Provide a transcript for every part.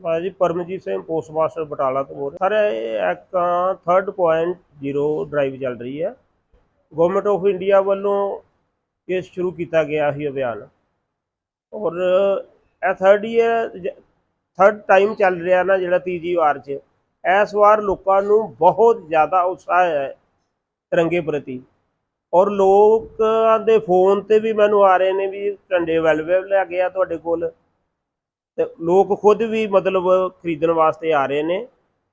ਮੈਂ ਜੀ Paramjit Singh post master Batala ਤੋਂ ਬੋਲ ਰਿਹਾ। ਸਰ, ਇਹ ਇੱਕ 3.0 ਡਰਾਈਵ ਚੱਲ ਰਹੀ ਹੈ। ਗਵਰਨਮੈਂਟ ਆਫ ਇੰਡੀਆ ਵੱਲੋਂ ਇਹ ਸ਼ੁਰੂ ਕੀਤਾ ਗਿਆ ਸੀ ਅਭਿਆਨ। ਔਰ ਇਹ ਥਰਡ ਈਅਰ ਥਰਡ ਟਾਈਮ ਚੱਲ ਰਿਹਾ ਨਾ ਜਿਹੜਾ ਤੀਜੀ ਵਾਰ 'ਚ। ਇਸ ਵਾਰ ਲੋਕਾਂ ਨੂੰ ਬਹੁਤ ਜ਼ਿਆਦਾ ਉਤਸ਼ਾਹ ਹੈ ਤਿਰੰਗੇ ਪ੍ਰਤੀ। ਔਰ ਲੋਕਾਂ ਦੇ ਫੋਨ ਤੇ ਵੀ ਮੈਨੂੰ ਆ ਰਹੇ ਨੇ ਵੀ ਝੰਡੇ ਵੈਲ ਵੈਲ ਲੈ ਗਿਆ ਤੁਹਾਡੇ ਕੋਲ। ਤੇ ਲੋਕ ਖੁਦ ਵੀ ਮਤਲਬ ਖਰੀਦਣ ਵਾਸਤੇ ਆ ਰਹੇ ਨੇ।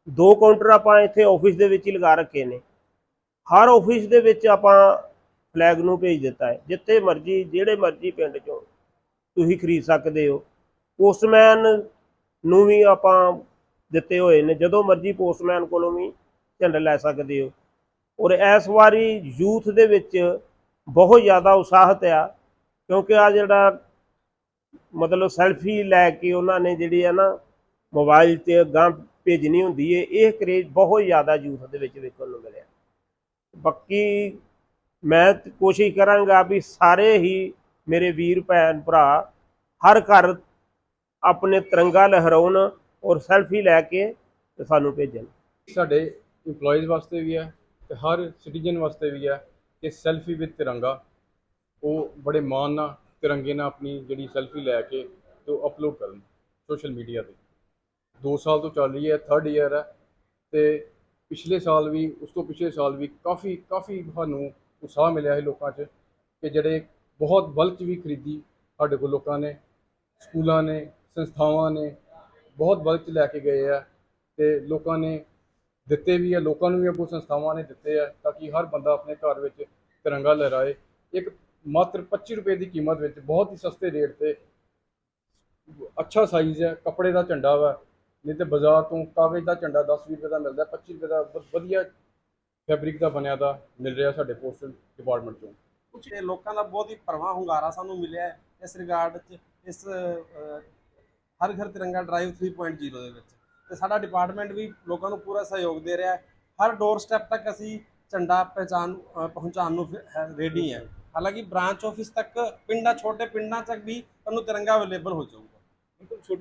ਦੋ ਕਾਊਂਟਰ ਆਪਾਂ ਇੱਥੇ ਆਫਿਸ ਦੇ ਵਿੱਚ ਹੀ ਲਗਾ ਰੱਖੇ ਨੇ। ਹਰ ਆਫਿਸ ਦੇ ਵਿੱਚ ਆਪਾਂ ਫਲੈਗ ਨੂੰ ਭੇਜ ਦਿੱਤਾ ਹੈ। ਜਿੱਥੇ ਮਰਜ਼ੀ, ਜਿਹੜੇ ਮਰਜ਼ੀ ਪਿੰਡ ਚੋਂ ਤੁਸੀਂ ਖਰੀਦ ਸਕਦੇ ਹੋ। ਪੋਸਟਮੈਨ ਨੂੰ ਵੀ ਆਪਾਂ ਦਿੱਤੇ ਹੋਏ ਨੇ। ਜਦੋਂ ਮਰਜ਼ੀ ਪੋਸਟਮੈਨ ਕੋਲੋਂ ਵੀ ਝੰਡਾ ਲੈ ਸਕਦੇ ਹੋ। ਔਰ ਇਸ ਵਾਰੀ ਯੂਥ ਦੇ ਵਿੱਚ ਬਹੁਤ ਜ਼ਿਆਦਾ ਉਤਸ਼ਾਹਤ ਆ। ਕਿਉਂਕਿ ਆ ਜਿਹੜਾ ਮਤਲਬ ਸੈਲਫੀ ਲੈ ਕੇ ਉਹਨਾਂ ਨੇ ਜਿਹੜੀ ਹੈ ਨਾ ਮੋਬਾਈਲ ਤੇ ਗਾਂ ਭੇਜਣੀ ਹੁੰਦੀ ਹੈ ਇਹ ਕਰੇਜ ਬਹੁਤ ਜ਼ਿਆਦਾ ਯੂਥ ਦੇ ਵਿੱਚ ਵੇਖਣ ਨੂੰ ਮਿਲਿਆ। ਬਾਕੀ ਮੈਂ ਕੋਸ਼ਿਸ਼ ਕਰਾਂਗਾ ਵੀ ਸਾਰੇ ਹੀ ਮੇਰੇ ਵੀਰ, ਭੈਣ, ਭਰਾ ਹਰ ਘਰ ਆਪਣੇ ਤਿਰੰਗਾ ਲਹਿਰਾਉਣ ਔਰ ਸੈਲਫੀ ਲੈ ਕੇ ਤੇ ਸਾਨੂੰ ਭੇਜਣ। ਸਾਡੇ EMPLOYEES ਵਾਸਤੇ ਵੀ ਹੈ ਤੇ ਹਰ ਸਿਟੀਜ਼ਨ ਵਾਸਤੇ ਵੀ ਹੈ ਕਿ ਸੈਲਫੀ ਵਿਦ ਤਿਰੰਗਾ, ਉਹ ਬੜੇ ਮਾਣ ਨਾਲ ਤਿਰੰਗੇ ਨਾਲ ਆਪਣੀ ਜਿਹੜੀ ਸੈਲਫੀ ਲੈ ਕੇ ਤੇ ਉਹ ਅਪਲੋਡ ਕਰਨ ਸੋਸ਼ਲ ਮੀਡੀਆ ਤੇ। 2 ਸਾਲ ਤੋਂ ਚੱਲ ਰਹੀ ਹੈ ਥਰਡ ਈਅਰ ਹੈ ਤੇ ਪਿਛਲੇ ਸਾਲ ਵੀ, ਉਸ ਤੋਂ ਪਿਛਲੇ ਸਾਲ ਵੀ ਕਾਫੀ ਕਾਫੀ ਸਾਨੂੰ ਉਤਸ਼ਾਹ ਮਿਲਿਆ ਹੈ ਲੋਕਾਂ 'ਚ ਕਿ ਜਿਹੜੇ ਬਹੁਤ ਬਲਕ 'ਚ ਵੀ ਖਰੀਦੀ ਸਾਡੇ ਕੋਲ ਲੋਕਾਂ ਨੇ, ਸਕੂਲਾਂ ਨੇ, ਸੰਸਥਾਵਾਂ ਨੇ, ਬਹੁਤ ਬਲਕ 'ਚ ਲੈ ਕੇ ਗਏ ਆ ਤੇ ਲੋਕਾਂ ਨੇ ਦਿੱਤੇ ਵੀ ਆ, ਲੋਕਾਂ ਨੂੰ ਵੀ ਅੱਗੋਂ ਸੰਸਥਾਵਾਂ ਨੇ ਦਿੱਤੇ ਆ ਤਾਂ ਕਿ ਹਰ ਬੰਦਾ ਆਪਣੇ ਘਰ ਵਿੱਚ ਤਿਰੰਗਾ ਲਹਿਰਾਏ। ਇੱਕ ਮਾਤਰ 25 ਰੁਪਏ ਦੀ ਕੀਮਤ ਵਿੱਚ ਬਹੁਤ ਹੀ ਸਸਤੇ ਰੇਟ ਤੇ ਅੱਛਾ ਸਾਈਜ਼ ਹੈ, ਕੱਪੜੇ ਦਾ ਝੰਡਾ ਵਾ, ਨਹੀਂ ਤੇ ਬਾਜ਼ਾਰ ਤੋਂ ਕਾਗਜ਼ ਦਾ ਝੰਡਾ 10 ਰੁਪਏ ਦਾ ਮਿਲਦਾ 25 ਰੁਪਏ ਦਾ ਵਧੀਆ ਫੈਬਰਿਕ ਦਾ ਬਣਿਆ ਦਾ ਮਿਲ ਰਿਹਾ ਸਾਡੇ ਪੋਸਟਲ ਡਿਪਾਰਟਮੈਂਟ ਤੋਂ ਕੁਝ ਲੋਕਾਂ ਦਾ ਬਹੁਤ ਹੀ ਭਰਵਾਂ ਹੁੰਗਾਰਾ ਸਾਨੂੰ ਮਿਲਿਆ ਇਸ ਰਿਗਾਰਡ 'ਚ, ਇਸ ਹਰ ਘਰ ਤਿਰੰਗਾ ਡਰਾਈਵ 3.0 ਦੇ ਵਿੱਚ। ਤੇ ਸਾਡਾ ਡਿਪਾਰਟਮੈਂਟ ਵੀ ਲੋਕਾਂ ਨੂੰ ਪੂਰਾ ਸਹਿਯੋਗ ਦੇ ਰਿਹਾ ਹੈ। ਹਰ ਡੋਰ ਸਟੈਪ ਤੱਕ ਅਸੀਂ ਝੰਡਾ ਪਹਿਚਾਨ ਅਹ, ਪਹੁੰਚਾਉਣ ਨੂੰ ਰੈਡੀ ਹੈ। ਹਾਲਾਂਕਿ ਬ੍ਰਾਂਚ ਆਫਿਸ ਤੱਕ ਪਿੰਡਾਂ ਛੋਟੇ ਪਿੰਡਾਂ ਤੱਕ ਵੀ ਤੁਹਾਨੂੰ ਤਿਰੰਗਾ ਅਵੇਲੇਬਲ ਹੋ ਜਾਊਗਾ। ਬਿਲਕੁਲ